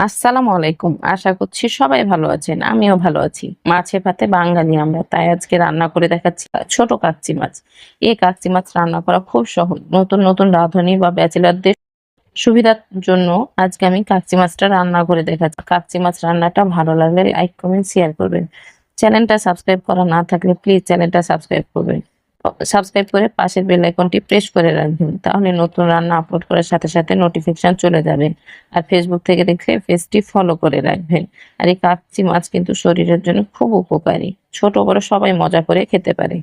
আসসালামু আলাইকুম। আশা করছি সবাই ভালো আছেন, আমিও ভালো আছি। মাছে ভাতে বাঙালি আমরা, তাই আজকে রান্না করে দেখাচ্ছি ছোট কাকচি মাছ। এই কাকচি মাছ রান্না করা খুব সহজ। নতুন নতুন রাঁধুনি বা ব্যাচেলারদের সুবিধার জন্য আজকে আমি কাকচি মাছটা রান্না করে দেখাচ্ছি। কাকচি মাছ রান্নাটা ভালো লাগলে লাইক, কমেন্ট শেয়ার করবেন। চ্যানেলটা সাবস্ক্রাইব করা না থাকলে প্লিজ চ্যানেলটা সাবস্ক্রাইব করবেন। সাবস্ক্রাইব করে পাশের বেল আইকনটি প্রেস করে রাখবেন, তাহলে নতুন রান্না আপলোড করার সাথে সাথে নোটিফিকেশন চলে যাবে। আর ফেসবুক থেকে দেখলে পেজটি ফলো করে রাখবেন। আর এই কাচ্চি মাছ কিন্তু শরীরের জন্য খুব উপকারী। ছোট, বড় সবাই মজা করে খেতে পারে।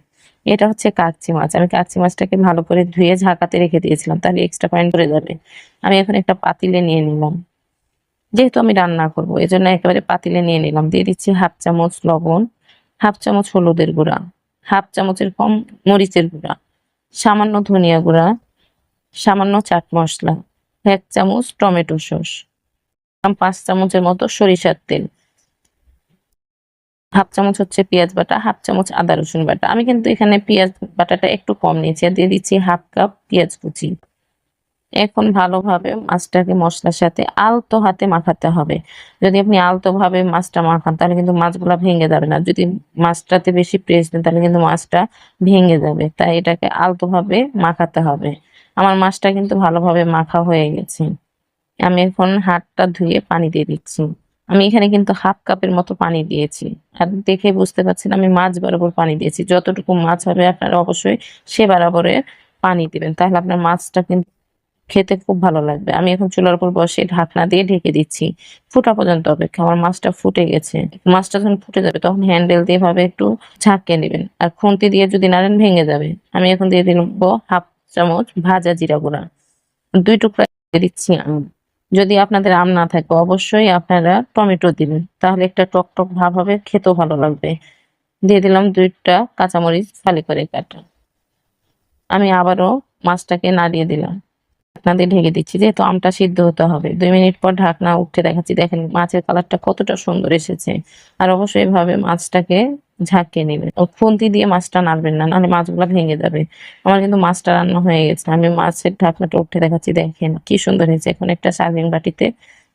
এটা হচ্ছে কাচ্চি মাছ। আমি কাচ্চি মাছটাকে ভালো করে ধুয়ে ঝাঁকাতে রেখে দিয়েছিলাম, তাহলে এক্সট্রা পয়েন্ট করে যাবে। আমি এখন একটা পাতিলে নিয়ে নিলাম। যেহেতু আমি রান্না করব এই জন্য একেবারে পাতিলে নিয়ে নিলাম। দিয়ে দিচ্ছি হাফ চামচ লবণ, হাফ চামচ হলুদের গুঁড়া। হাফ চামচের কম মরিচের গুঁড়া, সামান্য ধনিয়া গুঁড়া, সামান্য চাট মশলা, এক চামচ টমেটো সস পাঁচ চামচের মতো সরিষার তেল, হাফ চামচ হচ্ছে পেঁয়াজ বাটা, হাফ চামচ আদা রসুন বাটা। আমি কিন্তু এখানে পেঁয়াজ বাটাটা একটু কম নিয়েছি আর দিয়ে দিচ্ছি হাফ কাপ পেঁয়াজ কুচি। এখন ভালোভাবে মাছটাকে মশলার সাথে আলতো হাতে মাখাতে হবে। যদি আপনি আলতো ভাবে মাছটা মাখান, তাহলে কিন্তু মাছগুলা ভেঙে যাবে না। যদি মাছটাতে বেশি প্রেস দেন, তাহলে কিন্তু মাছটা ভেঙে যাবে। তাই এটাকে আলতো ভাবে মাখাতে হবে। আমার মাছটা কিন্তু ভালোভাবে মাখা হয়ে গেছে। আমি এখন হাতটা ধুয়ে পানি দিয়ে দিচ্ছি। আমি এখানে কিন্তু হাফ কাপের মতো পানি দিয়েছি। আর দেখে বুঝতে পারছেন, আমি মাছ বরাবর পানি দিয়েছি। যতটুকু মাছ হবে, আপনারা অবশ্যই সে বরাবরে পানি দিবেন। তাহলে আপনার মাছটা কিন্তু খেতে খুব ভালো লাগবে। আমি এখন চুলার উপর বসে ঢাকনা দিয়ে ঢেকে দিচ্ছি। ফুটা পর্যন্ত অপেক্ষা, আমার মাছটা ফুটে গেছে। মাছটা যখন ফুটে যাবে তখন হ্যান্ডেল দিয়ে ভাবে একটু ঝাঁকিয়ে নেবেন। আর খুন্তি দিয়ে যদি নাড়েন, ভেঙে যাবে। আমি এখন দিয়ে দিব হাফ চামচ ভাজা জিরা গুঁড়া। দুই টুকরা দিচ্ছি আম। যদি আপনাদের আম না থাকে, অবশ্যই আপনারা টমেটো দিবেন। তাহলে একটা টক টক ভাব হবে, খেতেও ভালো লাগবে। দিয়ে দিলাম দুইটা কাঁচামরিচ ফালি করে কাটা। আমি আবারও মাছটাকে নাড়িয়ে দিলাম। ঢাকনা দিয়ে ঢেকে দিচ্ছি, যেহেতু আমটা সিদ্ধ হতে হবে। দুই মিনিট পর ঢাকনা উঠে দেখাচ্ছি, দেখেন মাছের কালারটা কতটা সুন্দর এসেছে। আর অবশ্যই এভাবে মাছটাকে ঝাঁকিয়ে নেবেন। ও খুন্তি দিয়ে মাছটা নাড়বেন না, নাহলে মাছগুলো ভেঙে যাবে। আমার কিন্তু মাছটা রান্না হয়ে গেছে। আমি মাছের ঢাকনাটা উঠে দেখাচ্ছি, দেখেন কি সুন্দর হয়েছে। এখন একটা সার্ভিং বাটিতে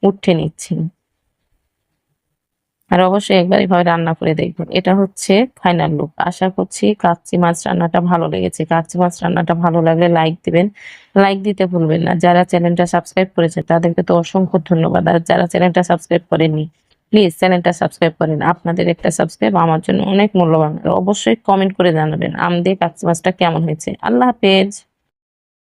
উঠে নিচ্ছি। আর অবশ্যই একবার এভাবে রান্না করে দেখবেন। এটা হচ্ছে ফাইনাল লুক আশা করছি কাচ্চি মাছ রান্নাটা ভালো লেগেছে। কাচ্চি মাছ রান্নাটা ভালো লাগলে লাইক দিবেন। লাইক দিতে ভুলবেন না। যারা চ্যানেলটা সাবস্ক্রাইব করেছে তাদেরকে তো অসংখ্য ধন্যবাদ। আর যারা চ্যানেলটা সাবস্ক্রাইব করেনি প্লিজ চ্যানেলটা সাবস্ক্রাইব করেন। আপনাদের একটা সাবস্ক্রাইব আমার জন্য অনেক মূল্যবান। অবশ্যই কমেন্ট করে জানাবেন, আম দিয়ে কাচ্চি মাছটা কেমন হয়েছে। আল্লাহ হাফেজ।